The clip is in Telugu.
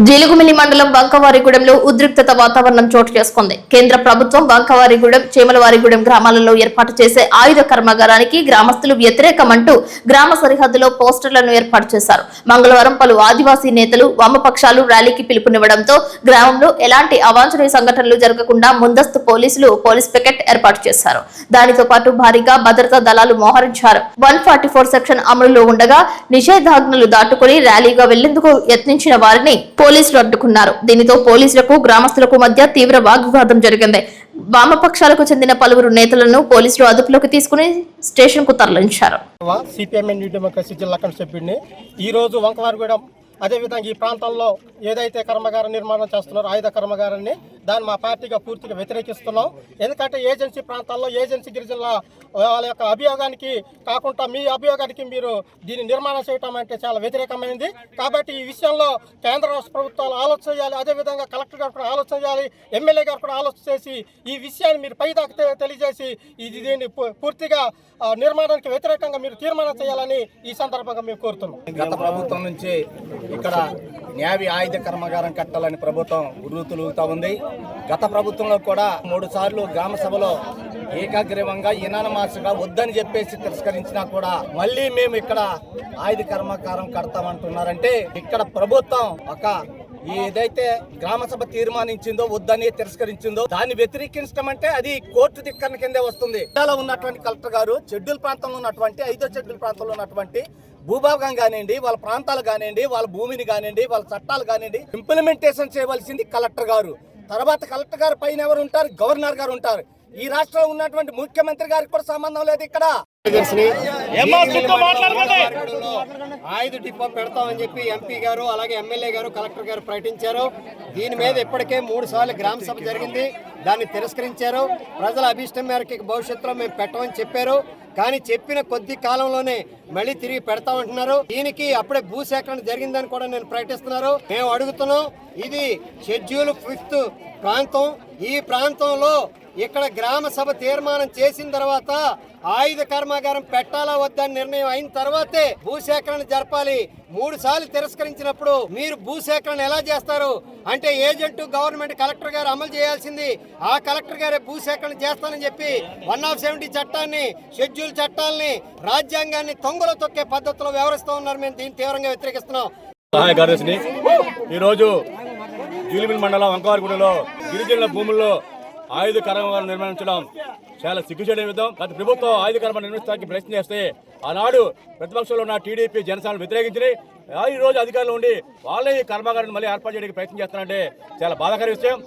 జీలుగుమిల్లి మండలం బంకవారిగూడెంలో ఉద్రిక్తత వాతావరణం చోటు చేసుకుంది. కేంద్ర ప్రభుత్వం బంకవారిగూడెం చేమలవారిగూడెం గ్రామాలలో ఏర్పాటు చేసే ఆయుధ కర్మాగారానికి గ్రామస్తులు వ్యతిరేకమంటూ గ్రామ సరిహద్దులో పోస్టర్లను ఏర్పాటు చేశారు. మంగళవారం పలు ఆదివాసీ నేతలు వామపక్షాలు ర్యాలీకి పిలుపునివ్వడంతో గ్రామంలో ఎలాంటి అవాంఛనీయ సంఘటనలు జరగకుండా ముందస్తు పోలీసులు పోలీస్ పికెట్ ఏర్పాటు చేశారు. దానితో పాటు భారీగా భద్రతా దళాలు మోహరించారు. వన్ సెక్షన్ అమలులో ఉండగా నిషేధాజ్ఞలు దాటుకుని ర్యాలీగా వెళ్ళేందుకు యత్నించిన వారిని పోలీసులు అడ్డుకున్నారు. దీనితో పోలీసులకు గ్రామస్తులకు మధ్య తీవ్ర వాగ్వివాదం జరిగింది. వామపక్షాలకు చెందిన పలువురు నేతలను పోలీసులు అదుపులోకి తీసుకుని స్టేషన్కు తరలించారు. సిపిఎంఎన్ న్యూ డెమోక్రసీ జిల్లా కమిటీ వంకవారిగూడెం అదేవిధంగా ఈ ప్రాంతంలో ఏదైతే కర్మగార నిర్మాణం చేస్తున్నారో ఆయుధ కర్మగారాన్ని దాన్ని మా పార్టీగా పూర్తిగా వ్యతిరేకిస్తున్నాం. ఎందుకంటే ఏజెన్సీ ప్రాంతాల్లో ఏజెన్సీ గిరిజనుల వాళ్ళ యొక్క అభియోగానికి కాకుండా మీ అభియోగానికి మీరు దీన్ని నిర్మాణం చేయటం అంటే చాలా వ్యతిరేకమైంది. కాబట్టి ఈ విషయంలో కేంద్ర రాష్ట్ర ప్రభుత్వాలు ఆలోచన చేయాలి. అదేవిధంగా కలెక్టర్ గారు కూడా ఆలోచన చేయాలి. ఎమ్మెల్యే గారు కూడా ఆలోచన చేసి ఈ విషయాన్ని మీరు పైదాకా తెలియజేసి ఇది దీన్ని పూ- పూర్తిగా నిర్మాణానికి వ్యతిరేకంగా మీరు తీర్మానం చేయాలని ఈ సందర్భంగా మేము కోరుతున్నాం. గత ప్రభుత్వం నుంచి ఇక్కడ న్యావి ఆయుధ కర్మాగారం కట్టాలని ప్రభుత్వం ఉర్రూతులుగుతా ఉంది. గత ప్రభుత్వంలో కూడా మూడు సార్లు గ్రామ సభలో ఏకాగ్రీవంగా ఇనానమాసగా వద్దని చెప్పేసి తిరస్కరించినా కూడా మళ్ళీ మేము ఇక్కడ ఆయుధ కర్మాగారం కడతామంటున్నారంటే ఇక్కడ ప్రభుత్వం ఒక ఏదైతే గ్రామ సభ తీర్మానించిందో వద్దని తిరస్కరించిందో దాన్ని వ్యతిరేకించడం అంటే అది కోర్టు ధిక్కరణ కిందే వస్తుంది. జిల్లాలో ఉన్నటువంటి కలెక్టర్ గారు షెడ్యూల్ ప్రాంతంలో ఉన్నటువంటి ఐదో షెడ్యూల్ ప్రాంతంలో ఉన్నటువంటి భూభాగం కానివ్వండి వాళ్ళ ప్రాంతాలు కానివ్వండి వాళ్ళ భూమిని కానివ్వండి వాళ్ళ చట్టాలు కానివ్వండి ఇంప్లిమెంటేషన్ చేయవలసింది కలెక్టర్ గారు. తర్వాత కలెక్టర్ గారు పైన ఎవరు ఉంటారు? గవర్నర్ గారు ఉంటారు. ఈ రాష్ట్రంలో ఉన్నటువంటి ముఖ్యమంత్రి గారికి కూడా సంబంధం లేదు ఇక్కడ. ఆయుధ డిపో పెడతామని చెప్పి ఎంపీ గారు అలాగే ఎమ్మెల్యే గారు కలెక్టర్ గారు ప్రకటించారు. దీని మీద ఇప్పటికే మూడు సార్లు గ్రామ సభ జరిగింది. దాన్ని తిరస్కరించారు. ప్రజల అభిష్టం మేరకు భవిష్యత్తులో మేము పెట్టమని చెప్పారు. కానీ చెప్పిన కొద్ది కాలంలోనే మళ్ళీ తిరిగి పెడతామంటున్నారు. దీనికి అప్పుడే భూసేకరణ జరిగిందని కూడా నేను ప్రకటిస్తున్నారు. మేము అడుగుతున్నాం ఇది షెడ్యూల్ ఫిఫ్త్ ప్రాంతం. ఈ ప్రాంతంలో ఇక్కడ గ్రామ సభ తీర్మానం చేసిన తర్వాత ఆయుధ కర్మాగారం పెట్టాలా వద్దని నిర్ణయం అయిన తర్వాతే భూసేకరణ జరపాలి. మూడు సార్లు తిరస్కరించినప్పుడు మీరు భూసేకరణ ఎలా చేస్తారు? అంటే ఏజెంట్ గవర్నమెంట్ కలెక్టర్ గారు అమలు చేయాల్సింది ఆ కలెక్టర్ గారే భూసేకరణ చేస్తానని చెప్పి వన్ ఆఫ్ సెవెంటీ చట్టాన్ని షెడ్యూల్ చట్టాలని రాజ్యాంగాన్ని తొంగలో తొక్కే పద్ధతిలో వ్యవహరిస్తూ ఉన్నారు. మేము దీన్ని తీవ్రంగా వ్యతిరేకిస్తున్నాం. సహాయ కార్యదర్శిని ఈరోజు మండలం వంకవారిగూడలో గిరిజనుల భూముల్లో ఆయుధ కర్మాగారం నిర్మించడం. చాలా సిగ్గుచేయడం విధం. గత ప్రభుత్వం ఆయుధ కర్మ నిర్మించడానికి ప్రయత్నం చేస్తే ఆనాడు ప్రతిపక్షంలో ఉన్న టీడీపీ జనసేన వ్యతిరేకించి ఈ రోజు అధికారులు ఉండి వాళ్ళే ఈ కర్మాగారాన్ని మళ్ళీ ఏర్పాటు చేయడానికి ప్రయత్నం చేస్తారంటే చాలా బాధాకర విషయం.